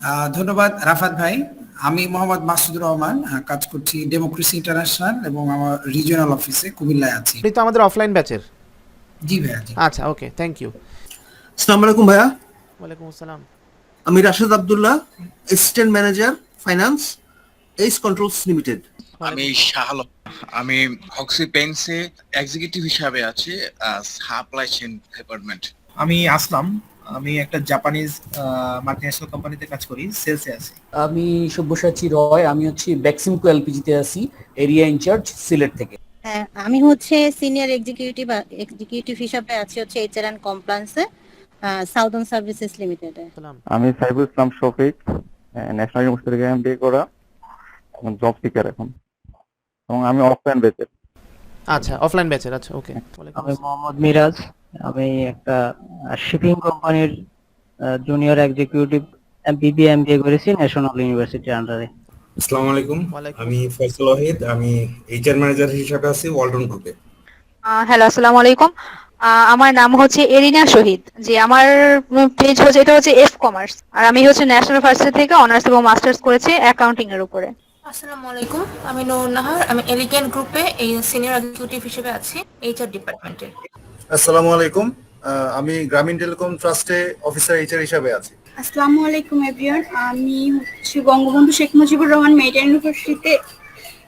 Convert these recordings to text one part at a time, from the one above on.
আহ, ধন্যবাদ রাফাত ভাই। আমি মোহাম্মদ মাসুদুর রহমান কাজ করছি ডেমোক্রেসি ইন্টারন্যাশনাল এবং আমার রিজিওনাল অফিসে কুমিল্লায় আছি। আপনি তো আমাদের অফলাইন ব্যাচের জি ভাইয়া জি। আচ্ছা ওকে থ্যাংক ইউ আসসালামু আলাইকুম ভাইয়া। ওয়ালাইকুম আসসালাম। আমি Rashed Abdullah assistant manager finance Ace controls limited আমি শাহ আলম। আমি হক্সি পেন্সে এক্সিকিউটিভ হিসাবে আছি সাপ্লাই চেইন ডিপার্টমেন্ট আমি আসলাম আমি একটা জাপানিজ মাল্টিন্যাশনাল কোম্পানিতে কাজ করি সেলসে আছি। আমি সব্যসাচী রয় আমি হচ্ছে ব্যাক্সিমকো এলপিজিতে আছি এরিয়া ইনচার্জ সিলেট থেকে। হ্যাঁ আমি হচ্ছে সিনিয়র এক্সিকিউটিভ এক্সিকিউটিভ হিসাবে আছি হচ্ছে এইচআর অ্যান্ড কমপ্লায়েন্সে সাউদার্ন সার্ভিসেস লিমিটেডে আমি সাইফুল ইসলাম শফিক ন্যাশনাল ইউনিভার্সিটি থেকে এমবিএ করা এখন জব সিকার এখন। এবং আমি অফলাইন বেচের আচ্ছা অফলাইন ব্যাচের আচ্ছা ওকে আমি মোহাম্মদ মিরাজ। আমি একটা শিপিং কোম্পানির জুনিয়র এক্সিকিউটিভ বিবিএম দিয়ে করেছি ন্যাশনাল ইউনিভার্সিটির আন্ডারে আসসালামু আলাইকুম। আমি ফয়সাল ওয়াহিদ আমি এইচআর ম্যানেজার হিসেবে আছি ওয়ালটন গ্রুপে হ্যালো আসসালামু আলাইকুম। আহ, আমার নাম হচ্ছে এরিনা শহীদ যে আমার পেজ হচ্ছে এটা হচ্ছে এফ কমার্স আর আমি হচ্ছে ন্যাশনাল ভার্সিটি থেকে অনার্স এবং মাস্টার্স করেছি অ্যাকাউন্টিং এর উপরে। আসসালামু আলাইকুম আমি নূর নাহার আমি এলিগেন্ট গ্রুপে এই সিনিয়র এক্সিকিউটিভ হিসেবে আছি এইচআর ডিপার্টমেন্টে আসসালামু আলাইকুম। আহ, আমি গ্রামীণ টেলিকম ট্রাস্টে অফিসার এইচআর হিসাবে আছি। আসসালামু আলাইকুম এভরিওয়ান। আমি হচ্ছে বঙ্গবন্ধু শেখ মুজিবুর রহমান মেডিকেল ইউনিভার্সিটিতে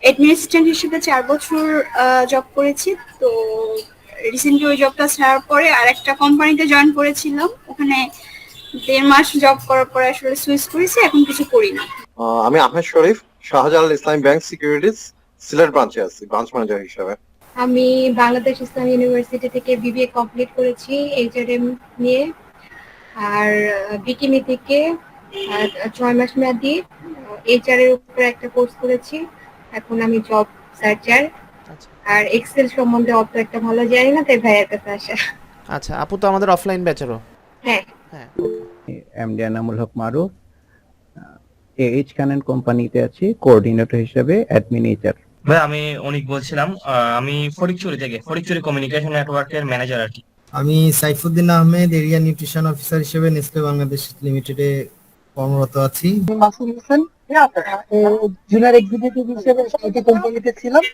অ্যাডমিনিস্ট্রেন্ট হিসেবে চার বছর জব করেছি। তো রিসেন্টলি ওই জবটা ছাড়ার পরে আর একটা কোম্পানিতে জয়েন করেছিলাম। ওখানে দেড় মাস জব করার পরে আসলে সুইচ করেছি এখন কিছু করি না। আমি আহমেদ শরীফ শাহজালাল ইসলামী ব্যাংক সিকিউরিটিজ সিলেট ব্রাঞ্চে আছি ব্রাঞ্চ ম্যানেজার হিসাবে। আমি বাংলাদেশ ইসলাম ইউনিভার্সিটি থেকে বিবিএ কমপ্লিট করেছি এইচআরএম নিয়ে। আর বিকিনি থেকে আহ, ছয় মাস মেয়াদি এইচআর এর উপরে একটা কোর্স করেছি। এখন আমি জব সার্চার আচ্ছা। আর এক্সেল সম্বন্ধে অত একটা ভালো জানি না তাই ভাইয়ের কাছে আসা। আচ্ছা আপু তো আমাদের অফলাইন ব্যাচেরও হ্যাঁ। হ্যাঁ এমডি আনামুল হক মারুফ এইচ কানেন কোম্পানিতে আছি কোঅর্ডিনেটর হিসেবে অ্যাডমিন এইচআর ভাই আমি অনিক বলছিলাম। আমি ফরিকচুরি থেকে ফরিকচুরি কমিউনিকেশন নেটওয়ার্কের ম্যানেজার আর কি। আমি Saifuddin Ahmed area nutrition officer হিসেবে নেসলে বাংলাদেশ লিমিটেডে কর্মরত আছি। মাসুদ হোসেন জুনিয়র এক্সিকিউটিভ হিসেবে কোম্পানিতে ছিলাম।